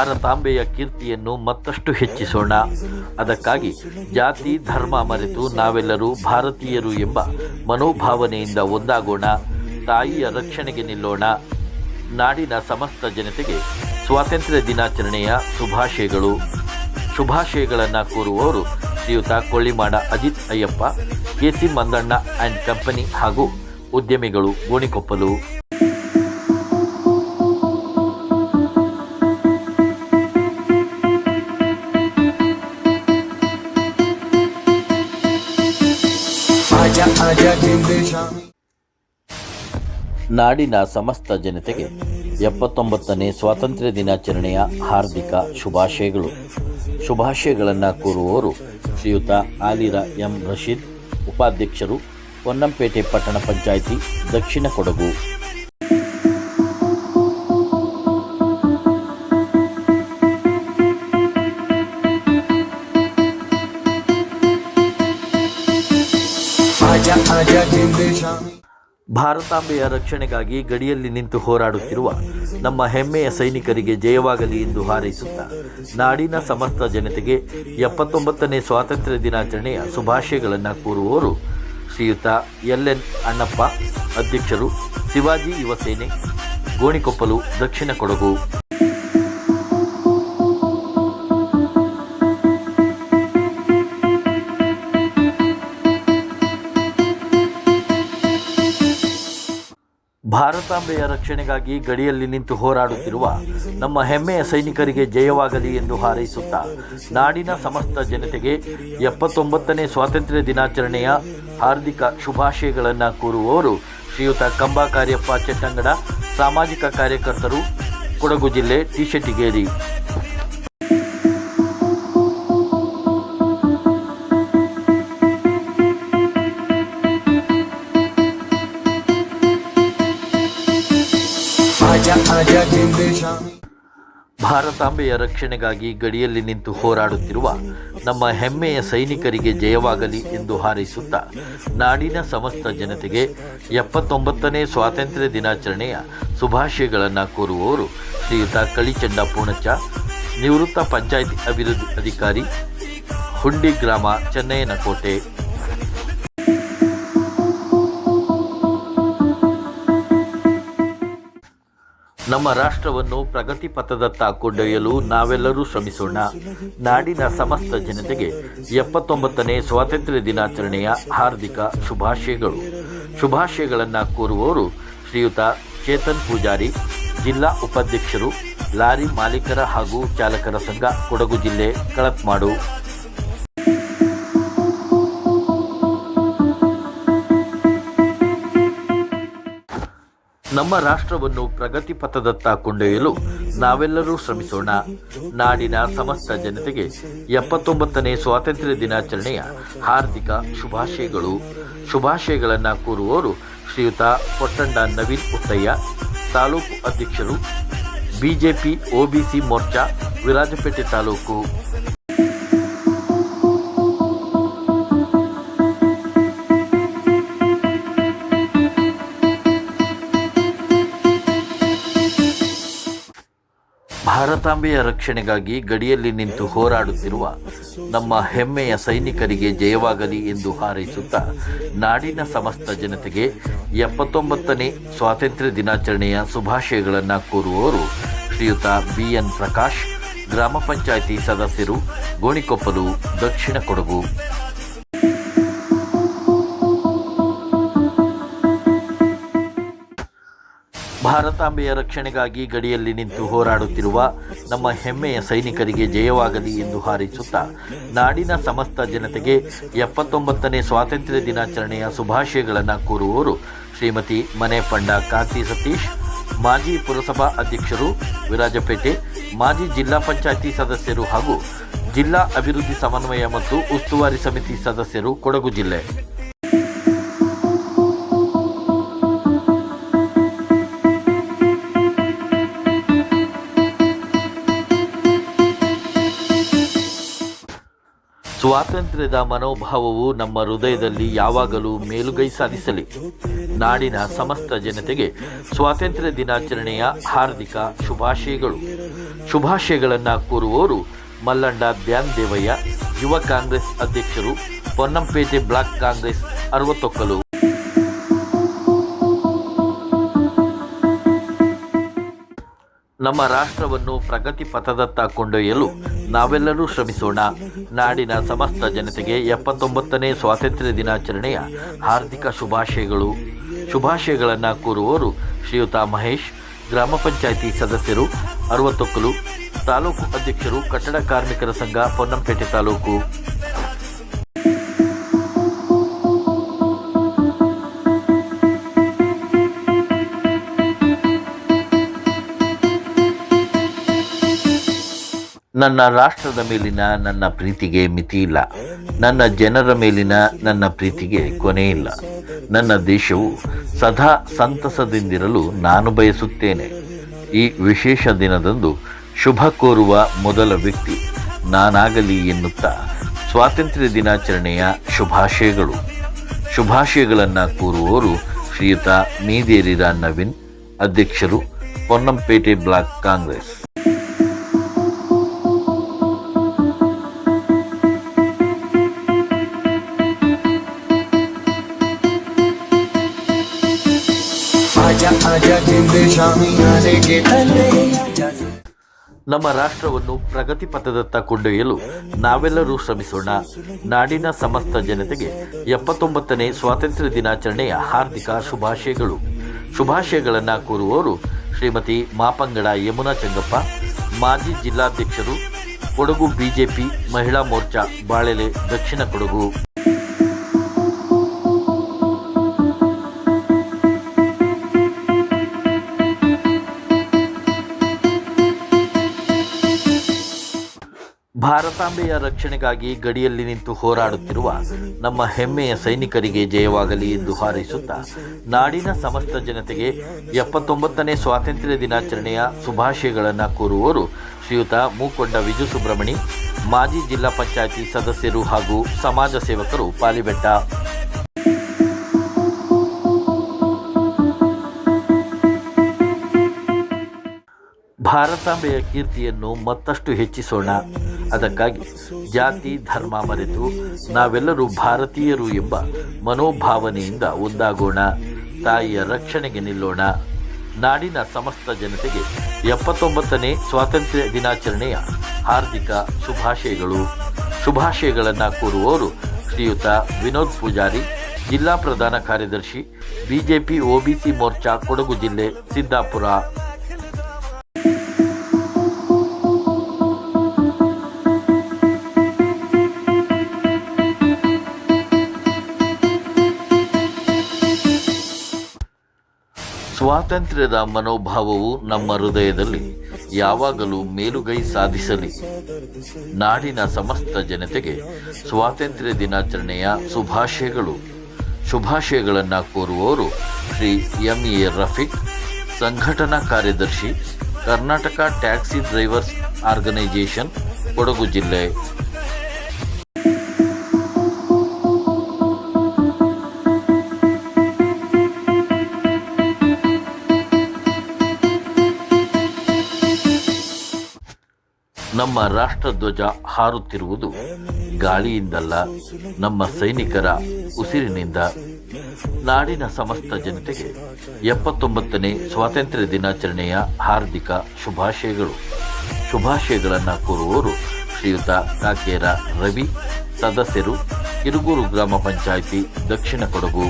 ಭಾರತಾಂಬೆಯ ಕೀರ್ತಿಯನ್ನು ಮತ್ತಷ್ಟು ಹೆಚ್ಚಿಸೋಣ. ಅದಕ್ಕಾಗಿ ಜಾತಿ, ಧರ್ಮ ಮರೆತು ನಾವೆಲ್ಲರೂ ಭಾರತೀಯರು ಎಂಬ ಮನೋಭಾವನೆಯಿಂದ ಒಂದಾಗೋಣ. ತಾಯಿಯ ರಕ್ಷಣೆಗೆ ನಿಲ್ಲೋಣ. ನಾಡಿನ ಸಮಸ್ತ ಜನತೆಗೆ ಸ್ವಾತಂತ್ರ್ಯ ದಿನಾಚರಣೆಯ ಶುಭಾಶಯಗಳು. ಶುಭಾಶಯಗಳನ್ನು ಕೋರುವವರು ಶ್ರೀಯುತ Kollimada Ajith Ayyappa KC Mandanna and company ಹಾಗೂ ಉದ್ಯಮಿಗಳು ಗೋಣಿಕೊಪ್ಪಲು. ನಾಡಿನ ಸಮಸ್ತ ಜನತೆಗೆ ಎಪ್ಪತ್ತೊಂಬತ್ತನೇ ಸ್ವಾತಂತ್ರ್ಯ ದಿನಾಚರಣೆಯ ಹಾರ್ದಿಕ ಶುಭಾಶಯಗಳು ಶುಭಾಶಯಗಳನ್ನು ಕೋರುವವರು ಶ್ರೀಯುತ ಆಲಿರ ಎಂ ರಶೀದ್ ಉಪಾಧ್ಯಕ್ಷರು ಪೊನ್ನಂಪೇಟೆ ಪಟ್ಟಣ ಪಂಚಾಯಿತಿ ದಕ್ಷಿಣ ಕೊಡಗು आजा आजा जिंद शामी ಭಾರತಾಂಬೆಯ ರಕ್ಷಣೆಗಾಗಿ ಗಡಿಯಲ್ಲಿ ನಿಂತು ಹೋರಾಡುತ್ತಿರುವ ನಮ್ಮ ಹೆಮ್ಮೆಯ ಸೈನಿಕರಿಗೆ ಜಯವಾಗಲಿ ಎಂದು ಹಾರೈಸುತ್ತಾ ನಾಡಿನ ಸಮಸ್ತ ಜನತೆಗೆ ಎಪ್ಪತ್ತೊಂಬತ್ತನೇ ಸ್ವಾತಂತ್ರ್ಯ ದಿನಾಚರಣೆಯ ಶುಭಾಶಯಗಳನ್ನು ಕೋರುವವರು ಶ್ರೀಯುತ ಎಲ್ ಎನ್ ಅಣ್ಣಪ್ಪ, ಅಧ್ಯಕ್ಷರು ಶಿವಾಜಿ ಯುವ ಸೇನೆ ಗೋಣಿಕೊಪ್ಪಲು ದಕ್ಷಿಣ ಕೊಡಗು. ಭಾರತಾಂಬೆಯ ರಕ್ಷಣೆಗಾಗಿ ಗಡಿಯಲ್ಲಿ ನಿಂತು ಹೋರಾಡುತ್ತಿರುವ ನಮ್ಮ ಹೆಮ್ಮೆಯ ಸೈನಿಕರಿಗೆ ಜಯವಾಗಲಿ ಎಂದು ಹಾರೈಸುತ್ತಾ ನಾಡಿನ ಸಮಸ್ತ ಜನತೆಗೆ ಎಪ್ಪತ್ತೊಂಬತ್ತನೇ ಸ್ವಾತಂತ್ರ್ಯ ದಿನಾಚರಣೆಯ ಹಾರ್ದಿಕ ಶುಭಾಶಯಗಳನ್ನು ಕೋರುವವರು ಶ್ರೀಯುತ ಕಂಬಾ ಕಾರ್ಯಪ್ಪ ಚೆಟ್ಟಂಗಡ, ಸಾಮಾಜಿಕ ಕಾರ್ಯಕರ್ತರು, ಕೊಡಗು ಜಿಲ್ಲೆ ಟಿಶೆಟ್ಟಿಗೇರಿ ಭಾರತಾಂಬೆಯ ರಕ್ಷಣೆಗಾಗಿ ಗಡಿಯಲ್ಲಿ ನಿಂತು ಹೋರಾಡುತ್ತಿರುವ ನಮ್ಮ ಹೆಮ್ಮೆಯ ಸೈನಿಕರಿಗೆ ಜಯವಾಗಲಿ ಎಂದು ಹಾರೈಸುತ್ತಾ ನಾಡಿನ ಸಮಸ್ತ ಜನತೆಗೆ ಎಪ್ಪತ್ತೊಂಬತ್ತನೇ ಸ್ವಾತಂತ್ರ್ಯ ದಿನಾಚರಣೆಯ ಶುಭಾಶಯಗಳನ್ನು ಕೋರುವವರು ಶ್ರೀಯುತ ಕಳಿಚಂಡ ಪೂಣಚ ನಿವೃತ್ತ ಪಂಚಾಯಿತಿ ಅಭಿವೃದ್ಧಿ ಅಧಿಕಾರಿ ಹುಂಡಿ ಗ್ರಾಮ, ಚೆನ್ನಯ್ಯನಕೋಟೆ. ನಮ್ಮ ರಾಷ್ಟ್ರವನ್ನು ಪ್ರಗತಿ ಪಥದತ್ತ ಕೊಂಡೊಯ್ಯಲು ನಾವೆಲ್ಲರೂ ಶ್ರಮಿಸೋಣ. ನಾಡಿನ ಸಮಸ್ತ ಜನತೆಗೆ ಎಪ್ಪತ್ತೊಂಬತ್ತನೇ ಸ್ವಾತಂತ್ರ್ಯ ದಿನಾಚರಣೆಯ ಹಾರ್ದಿಕ ಶುಭಾಶಯಗಳು. ಶುಭಾಶಯಗಳನ್ನು ಕೋರುವವರು ಶ್ರೀಯುತ ಚೇತನ್ ಪೂಜಾರಿ, ಜಿಲ್ಲಾ ಉಪಾಧ್ಯಕ್ಷರು, ಲಾರಿ ಮಾಲೀಕರ ಹಾಗೂ ಚಾಲಕರ ಸಂಘ, ಕೊಡಗು ಜಿಲ್ಲೆ ಕಳತ್ಮಾಡು ನಮ್ಮ ರಾಷ್ಟ್ರವನ್ನು ಪ್ರಗತಿ ಪಥದತ್ತ ಕೊಂಡೊಯ್ಯಲು ನಾವೆಲ್ಲರೂ ಶ್ರಮಿಸೋಣ. ನಾಡಿನ ಸಮಸ್ತ ಜನತೆಗೆ ಎಪ್ಪತ್ತೊಂಬತ್ತನೇ ಸ್ವಾತಂತ್ರ್ಯ ದಿನಾಚರಣೆಯ ಹಾರ್ದಿಕ ಶುಭಾಶಯಗಳು. ಶುಭಾಶಯಗಳನ್ನು ಕೋರುವವರು ಶ್ರೀಯುತ ಪೊಟ್ಟಂಡ ನವೀನ್ ಉತ್ತಯ್ಯ ತಾಲೂಕು ಅಧ್ಯಕ್ಷರು, ಬಿಜೆಪಿ ಒಬಿಸಿ ಮೋರ್ಚಾ, ವಿರಾಜಪೇಟೆ ತಾಲೂಕು. ಭಾರತಾಂಬೆಯ ರಕ್ಷಣೆಗಾಗಿ ಗಡಿಯಲ್ಲಿ ನಿಂತು ಹೋರಾಡುತ್ತಿರುವ ನಮ್ಮ ಹೆಮ್ಮೆಯ ಸೈನಿಕರಿಗೆ ಜಯವಾಗಲಿ ಎಂದು ಹಾರೈಸುತ್ತಾ ನಾಡಿನ ಸಮಸ್ತ ಜನತೆಗೆ ಎಪ್ಪತ್ತೊಂಬತ್ತನೇ ಸ್ವಾತಂತ್ರ್ಯ ದಿನಾಚರಣೆಯ ಶುಭಾಶಯಗಳನ್ನು ಕೋರುವವರು ಶ್ರೀಯುತ ಬಿ ಎನ್ ಪ್ರಕಾಶ್, ಗ್ರಾಮ ಪಂಚಾಯಿತಿ ಸದಸ್ಯರು ಗೋಣಿಕೊಪ್ಪಲು, ದಕ್ಷಿಣ ಕೊಡಗು. ಭಾರತಾಂಬೆಯ ರಕ್ಷಣೆಗಾಗಿ ಗಡಿಯಲ್ಲಿ ನಿಂತು ಹೋರಾಡುತ್ತಿರುವ ನಮ್ಮ ಹೆಮ್ಮೆಯ ಸೈನಿಕರಿಗೆ ಜಯವಾಗಲಿ ಎಂದು ಹಾರೈಸುತ್ತಾ ನಾಡಿನ ಸಮಸ್ತ ಜನತೆಗೆ ಎಪ್ಪತ್ತೊಂಬತ್ತನೇ ಸ್ವಾತಂತ್ರ್ಯ ದಿನಾಚರಣೆಯ ಶುಭಾಶಯಗಳನ್ನು ಕೋರುವವರು ಶ್ರೀಮತಿ ಮನೆ ಪಂಡ ಕಾಂತಿ ಸತೀಶ್, ಮಾಜಿ ಪುರಸಭಾ ಅಧ್ಯಕ್ಷರು ವಿರಾಜಪೇಟೆ, ಮಾಜಿ ಜಿಲ್ಲಾ ಪಂಚಾಯಿತಿ ಸದಸ್ಯರು ಹಾಗೂ ಜಿಲ್ಲಾ ಅಭಿವೃದ್ಧಿ ಸಮನ್ವಯ ಮತ್ತು ಉಸ್ತುವಾರಿ ಸಮಿತಿ ಸದಸ್ಯರು ಕೊಡಗು ಜಿಲ್ಲೆ. ಸ್ವಾತಂತ್ರ್ಯದ ಮನೋಭಾವವು ನಮ್ಮ ಹೃದಯದಲ್ಲಿ ಯಾವಾಗಲೂ ಮೇಲುಗೈ ಸಾಧಿಸಲಿ. ನಾಡಿನ ಸಮಸ್ತ ಜನತೆಗೆ ಸ್ವಾತಂತ್ರ್ಯ ದಿನಾಚರಣೆಯ ಹಾರ್ದಿಕ ಶುಭಾಶಯಗಳು. ಶುಭಾಶಯಗಳನ್ನು ಕೋರುವವರು ಮಲ್ಲಂಡ ಧ್ಯಾನ್ ದೇವಯ್ಯ ಯುವ ಕಾಂಗ್ರೆಸ್ ಅಧ್ಯಕ್ಷರು, ಪೊನ್ನಂಪೇಟೆ ಬ್ಲಾಕ್ ಕಾಂಗ್ರೆಸ್ ಅರವತ್ತೊಕ್ಕಲು. ನಮ್ಮ ರಾಷ್ಟ್ರವನ್ನು ಪ್ರಗತಿ ಪಥದತ್ತ ಕೊಂಡೊಯ್ಯಲು ನಾವೆಲ್ಲರೂ ಶ್ರಮಿಸೋಣ. ನಾಡಿನ ಸಮಸ್ತ ಜನತೆಗೆ ಎಪ್ಪತ್ತೊಂಬತ್ತನೇ ಸ್ವಾತಂತ್ರ್ಯ ದಿನಾಚರಣೆಯ ಹಾರ್ದಿಕ ಶುಭಾಶಯಗಳು. ಶುಭಾಶಯಗಳನ್ನು ಕೋರುವವರು ಶ್ರೀಯುತ ಮಹೇಶ್, ಗ್ರಾಮ ಪಂಚಾಯಿತಿ ಸದಸ್ಯರು, ಅರವತ್ತೊಕ್ಕಲು, ತಾಲೂಕು ಅಧ್ಯಕ್ಷರು, ಕಟ್ಟಡ ಕಾರ್ಮಿಕರ ಸಂಘ, ಪೊನ್ನಂಪೇಟೆ ತಾಲೂಕು. ನನ್ನ ರಾಷ್ಟ್ರದ ಮೇಲಿನ ನನ್ನ ಪ್ರೀತಿಗೆ ಮಿತಿ ಇಲ್ಲ. ನನ್ನ ಜನರ ಮೇಲಿನ ನನ್ನ ಪ್ರೀತಿಗೆ ಕೊನೆ ಇಲ್ಲ. ನನ್ನ ದೇಶವು ಸದಾ ಸಂತಸದಿಂದಿರಲು ನಾನು ಬಯಸುತ್ತೇನೆ. ಈ ವಿಶೇಷ ದಿನದಂದು ಶುಭ ಕೋರುವ ಮೊದಲ ವ್ಯಕ್ತಿ ನಾನಾಗಲಿ ಎನ್ನುತ್ತಾ ಸ್ವಾತಂತ್ರ್ಯ ದಿನಾಚರಣೆಯ ಶುಭಾಶಯಗಳು. ಶುಭಾಶಯಗಳನ್ನು ಕೋರುವವರು ಶ್ರೀಯುತ ಮೀದೇರಿರ ನವೀನ್, ಅಧ್ಯಕ್ಷರು ಪೊನ್ನಂಪೇಟೆ ಬ್ಲಾಕ್ ಕಾಂಗ್ರೆಸ್. ನಮ್ಮ ರಾಷ್ಟ್ರವನ್ನು ಪ್ರಗತಿ ಪಥದತ್ತ ಕೊಂಡೊಯ್ಯಲು ನಾವೆಲ್ಲರೂ ಶ್ರಮಿಸೋಣ. ನಾಡಿನ ಸಮಸ್ತ ಜನತೆಗೆ ಎಪ್ಪತ್ತೊಂಬತ್ತನೇ ಸ್ವಾತಂತ್ರ್ಯ ದಿನಾಚರಣೆಯ ಹಾರ್ದಿಕ ಶುಭಾಶಯಗಳು. ಶುಭಾಶಯಗಳನ್ನು ಕೋರುವವರು ಶ್ರೀಮತಿ ಮಾಪಂಗಡ ಯಮುನಾ ಚಂಗಪ್ಪ ಮಾಜಿ ಜಿಲ್ಲಾಧ್ಯಕ್ಷರು, ಕೊಡಗು ಬಿಜೆಪಿ ಮಹಿಳಾ ಮೋರ್ಚಾ ಬಾಳೆಲೆ ದಕ್ಷಿಣ ಕೊಡಗು. ಭಾರತಾಂಬೆಯ ರಕ್ಷಣೆಗಾಗಿ ಗಡಿಯಲ್ಲಿ ನಿಂತು ಹೋರಾಡುತ್ತಿರುವ ನಮ್ಮ ಹೆಮ್ಮೆಯ ಸೈನಿಕರಿಗೆ ಜಯವಾಗಲಿ ಎಂದು ಹಾರೈಸುತ್ತಾ ನಾಡಿನ ಸಮಸ್ತ ಜನತೆಗೆ ಎಪ್ಪತ್ತೊಂಬತ್ತನೇ ಸ್ವಾತಂತ್ರ್ಯ ದಿನಾಚರಣೆಯ ಶುಭಾಶಯಗಳನ್ನು ಕೋರುವವರು ಶ್ರೀಯುತ ಮೂಕೊಂಡ ವಿಜು ಸುಬ್ರಹ್ಮಣಿ ಮಾಜಿ ಜಿಲ್ಲಾ ಪಂಚಾಯಿತಿ ಸದಸ್ಯರು ಹಾಗೂ ಸಮಾಜ ಸೇವಕರು ಪಾಲಿಬೆಟ್ಟ. ಭಾರತಾಂಬೆಯ ಕೀರ್ತಿಯನ್ನು ಮತ್ತಷ್ಟು ಹೆಚ್ಚಿಸೋಣ. ಅದಕ್ಕಾಗಿ ಜಾತಿ, ಧರ್ಮ ಮರೆತು ನಾವೆಲ್ಲರೂ ಭಾರತೀಯರು ಎಂಬ ಮನೋಭಾವನೆಯಿಂದ ಒಂದಾಗೋಣ. ತಾಯಿಯ ರಕ್ಷಣೆಗೆ ನಿಲ್ಲೋಣ. ನಾಡಿನ ಸಮಸ್ತ ಜನತೆಗೆ ಎಪ್ಪತ್ತೊಂಬತ್ತನೇ ಸ್ವಾತಂತ್ರ್ಯ ದಿನಾಚರಣೆಯ ಹಾರ್ದಿಕ ಶುಭಾಶಯಗಳು. ಶುಭಾಶಯಗಳನ್ನು ಕೋರುವವರು ಶ್ರೀಯುತ ವಿನೋದ್ ಪೂಜಾರಿ, ಜಿಲ್ಲಾ ಪ್ರಧಾನ ಕಾರ್ಯದರ್ಶಿ, ಬಿಜೆಪಿ ಒಬಿಸಿ ಮೋರ್ಚಾ ಕೊಡಗು ಜಿಲ್ಲೆ ಸಿದ್ದಾಪುರ. ಸ್ವಾತಂತ್ರ್ಯದ ಮನೋಭಾವವು ನಮ್ಮ ಹೃದಯದಲ್ಲಿ ಯಾವಾಗಲೂ ಮೇಲುಗೈ ಸಾಧಿಸಲಿ. ನಾಡಿನ ಸಮಸ್ತ ಜನತೆಗೆ ಸ್ವಾತಂತ್ರ್ಯ ದಿನಾಚರಣೆಯ ಶುಭಾಶಯಗಳು. ಶುಭಾಶಯಗಳನ್ನು ಕೋರುವವರು ಶ್ರೀ ಎಂ ಎ ರಫೀಕ್, ಸಂಘಟನಾ ಕಾರ್ಯದರ್ಶಿ, Karnataka taxi drivers organisation, Kodagu ಜಿಲ್ಲೆ ನಮ್ಮ ರಾಷ್ಟ್ರಧ್ವಜ ಹಾರುತ್ತಿರುವುದು ಗಾಳಿಯಿಂದಲ್ಲ, ನಮ್ಮ ಸೈನಿಕರ ಉಸಿರಿನಿಂದ. ನಾಡಿನ ಸಮಸ್ತ ಜನತೆಗೆ ಎಪ್ಪತ್ತೊಂಬತ್ತನೇ ಸ್ವಾತಂತ್ರ್ಯ ದಿನಾಚರಣೆಯ ಹಾರ್ದಿಕ ಶುಭಾಶಯಗಳು. ಶುಭಾಶಯಗಳನ್ನು ಕೋರುವವರು ಶ್ರೀಯುತ ಕಾಕೇರ ರವಿ ಸದಸ್ಯರು ಕಿರುಗೂರು ಗ್ರಾಮ ಪಂಚಾಯಿತಿ ದಕ್ಷಿಣ ಕೊಡಗು